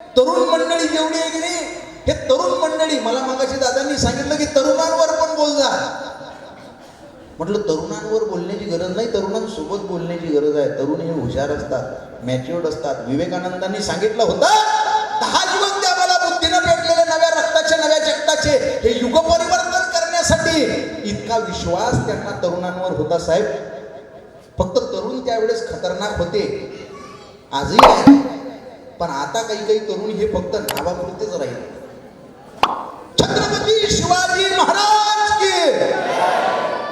तरुण मंडळी जेवढी आहे की नाही? हे तरुण मंडळी मला मागाशी दादांनी सांगितलं की तरुणांवर पण बोल जा. म्हटलं तरुणांवर बोलण्याची गरज नाही तरुणांसोबत बोलण्याची गरज आहे. तरुण हे हुशार असतात मॅच्युअर्ड असतात. विवेकानंदांनी सांगितलं होतं दहा दिवस त्या मला बुद्धीनं पेटलेले नव्या रक्ताचे नव्या जगताचे हे युग परिवर्तन करण्यासाठी. इतका विश्वास त्यांना तरुणांवर होता साहेब. फक्त तरुण त्यावेळेस खतरनाक होते. आजही आहे. पण आता काही काही तरुण हे फक्त नावापुरतेच राहील. छत्रपती शिवाजी महाराज की!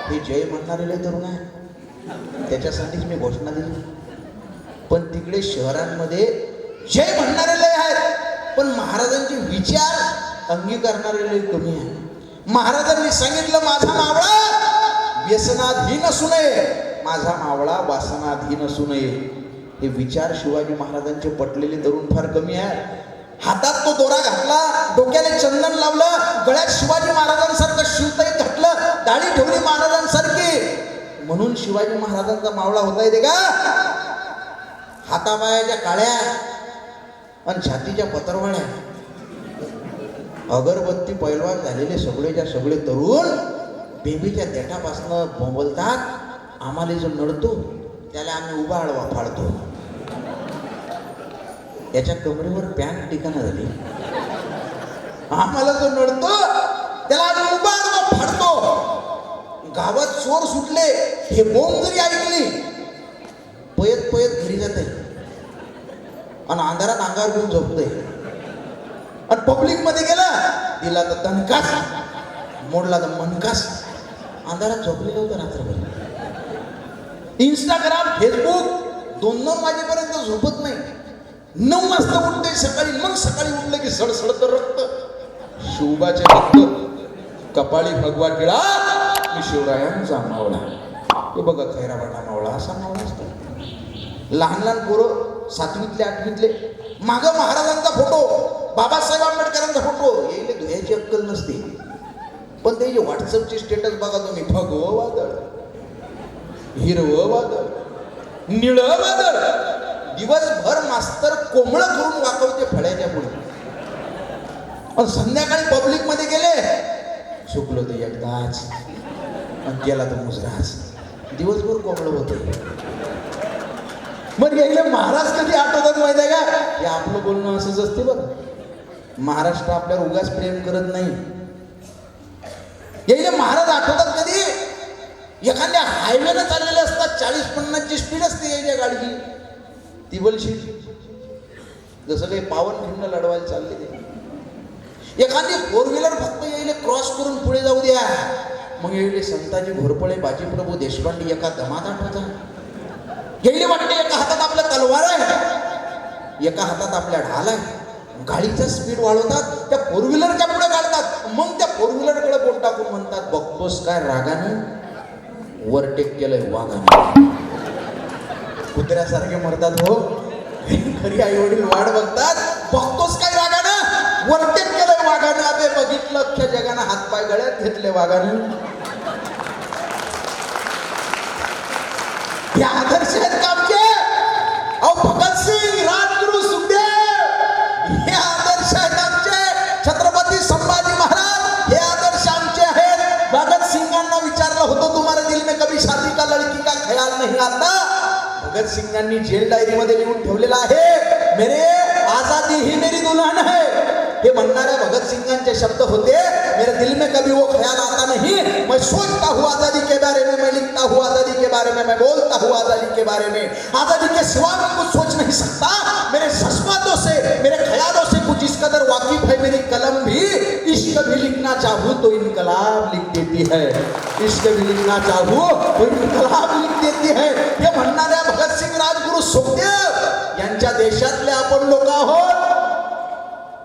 हे जय म्हणणारे लय तरुण आहे. त्याच्यासाठीच मी घोषणा दिली. पण तिकडे शहरांमध्ये जय म्हणणारे लय आहेत. पण महाराजांचे विचार अंगीकारणारे लय कमी आहे महाराजांनी सांगितलं माझा मावळा व्यसनाधीन असू नये. माझा मावळा वासनाधीन असू नये. हे विचार शिवाजी महाराजांचे पटलेले तरुण फार कमी आहे हातात तो दोरा घातला डोक्याला चंदन लावलं गळ्यात शिवाजी महाराजांसारखं शिवताई घातलं दाढी ठेवली महाराजांसारखी. म्हणून शिवाजी महाराजांचा मावळा होता येते का? हातापायाच्या काळ्या आणि छातीच्या पत्रवाळ्या अगरबत्ती पैलवान झालेले सगळेच्या सगळे तरुण बेबीच्या देठापासनं बोंबलतात आम्हाला जो नडतो त्याला आम्ही उभा आडवा फाडतो. त्याच्या कमरेवर पॅन्ट टिकाणं झाली. आम्हाला जो नडतो. त्याला आम्ही उभा आडवा फाडतो. गावात चोर सुटले हे बोंब जरी ऐकली पयत पयत घरी जाते. आणि अंधारात अंगावर घेऊन झोपतोय आणि पब्लिकमध्ये गेला दिला तर तणकास मोडला तर मनकास. अंधारात झोपलेलं होतं रात्रभर. इंस्टाग्राम फेसबुक दोन दोन वाजेपर्यंत झोपत नाही. नऊ वाजता उठते सकाळी मग सकाळी उठलं की सडसडत रक्त. शिवबाचे भक्त कपाळी भगवा टिळा. मी शिवरायांचा मावळा हे बघा खैराबाटा मावळा असा मावळा असतो. लहान लहान पोरं सातवीतले आठवीतले. मागं महाराजांचा फोटो बाबासाहेब आंबेडकरांचा फोटो. यायले धुयाची अक्कल नसते. पण त्याची व्हॉट्सअपची स्टेटस बघा तुम्ही भगव वादळ. हिरवं वादळ निळं वादळ दिवसभर मास्तर कोंबळ करून वाकवते फळ्याच्या पुढे. संध्याकाळी पब्लिकमध्ये गेले चुकलो ते एकदाच. गेला तो मुजराच दिवसभर कोंबळ होते. मग गेले महाराज कधी आठवतात माहिती आहे का? हे आपलं बोलणं असंच असते बरं महाराष्ट्र आपल्यावर उगाच प्रेम करत नाही. यायले महाराज आठवतात एखाद्या हायवेनं चाललेले असतात चाळीस पन्नासची स्पीड असते यायच्या गाडीची. ती बलशील. जसं काही पावन खिंड लढवायला चालले ते. एखादी फोर व्हीलर फक्त यायले क्रॉस करून पुढे जाऊ द्या. मग यायले संताजी घोरपळे बाजीप्रभू देशपांडे एका दमात आठवतात गेली वाटते एका हातात आपला तलवार आहे. एका हातात आपल्या ढाल आहे. गाडीचा स्पीड वाढवतात त्या फोर व्हीलरच्या पुढे काढतात. मग त्या फोर व्हीलरकडे बोट टाकून म्हणतात बघतोस काय रागानं? ओव्हरटेक केलंय वाघाने कुत्र्यासारखे मरतात हो. खरी आई वडील वाट बघतात. बघतोस काय वाघानं ओव्हरटेक केलंय वाघानं. अबे बघितलं अख्ख्या जगानं. हातपाय गळ्यात घेतले वाघानं. हे आदर्श आहेत का आमचे? अहो भगत ख्याल आता भगत सिंगांनी जेल डायरी मध्ये ठेवलेलं आहे, मेरे आज़ादी ही मेरी दुल्हन है. हे म्हणणाऱ्या भगत सिंगांचे शब्द होते, मेरे दिल में कभी वो ख्याल आता नहीं। मैं सोचता हूँ आज़ादी के बारे में, मैं लिखता हूँ आज़ादी के बारे में, मैं बोलता हूँ आज़ादी के बारे में। आज़ादी के सिवा मैं कुछ सोच नहीं सकता। मेरे जज्बातों से, मेरे ख्यालों से कुछ इस कदर वाकिफ है मेरी कलम भी। इश्क भी लिखना चाहूँ तो इनकलाब लिख देती है। इश्क भी लिखना चाहूँ तो इनकलाब लिख देती है। हे म्हणणाऱ्या भगतसिंग राजगुरु सुखदेव यांच्या देशातले आपण लोक आहोत।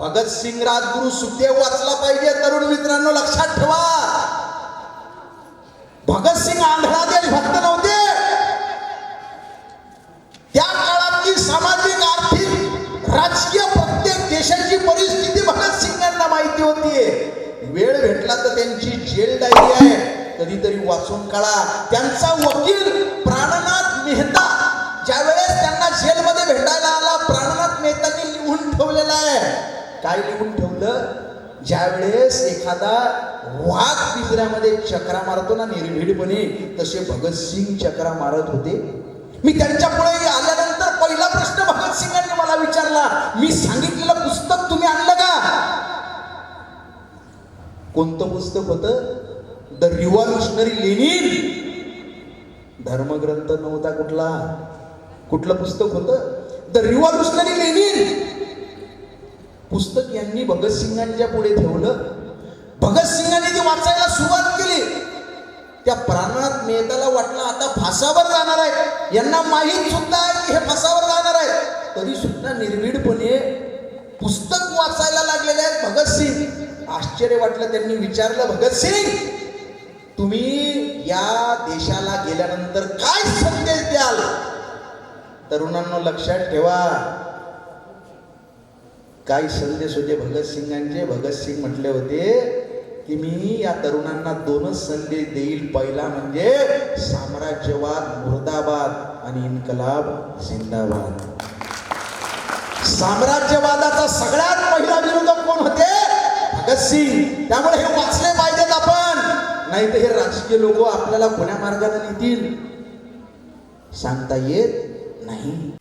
भगतसिंग राजगुरु सुखदेव वाचला पाहिजे तरुण मित्रांनो लक्षात ठेवा। भगत माहिती होतीये वेळ भेटला तर त्यांची जेल डायरी आहे. कधीतरी वाचून काढा. त्यांचा वकील प्राणनाथ मेहता ज्यावेळेस त्यांना जेलमध्ये भेटायला आला प्राणनाथ मेहतानी लिहून ठेवलेला आहे. काय लिहून ठेवलं? ज्या वेळेस एखादा वाघ पिंजऱ्यामध्ये चक्रा मारतो ना निर्भीडपणे तसे भगतसिंग चक्रा मारत होते. मी त्यांच्या पुढे आल्यानंतर पहिला प्रश्न भगतसिंगांनी मला विचारला. मी सांगितलं कोणतं पुस्तक होतं? द रिव्हॉल्युशनरी लेनिन धर्मग्रंथ नव्हता कुठला. कुठलं पुस्तक होतं? द रिव्हॉल्युशनरी लेनिन पुस्तक यांनी भगतसिंगांच्या पुढे ठेवलं. भगतसिंगांनी ते वाचायला सुरुवात केली. त्या प्राणात मेहताला वाटलं आता फासावर जाणार आहे. यांना माहीत सुद्धा आहे की हे फासावर जाणार आहे. तरी सुद्धा निर्भीडपणे पुस्तक वाचायला आश्चर्य वाटलं त्यांनी विचारलं भगतसिंग तुम्ही या देशाला गेल्यानंतर काय संदेश द्याल? तरुणांना लक्षात ठेवा. काय संदेश होते भगतसिंगांचे भगतसिंग म्हटले होते की मी या तरुणांना दोनच संदेश देईल. पहिला म्हणजे साम्राज्यवाद मुर्दाबाद आणि इन्कलाब जिंदाबाद. साम्राज्यवादाचा सगळ्यात पहिला विरोधक कोण होते? भगतसिंग त्यामुळे हे वाचले पाहिजेत आपण. नाही तर हे राजकीय लोक आपल्याला कोण्या मार्गाने नेतील. सांगता येत नाही.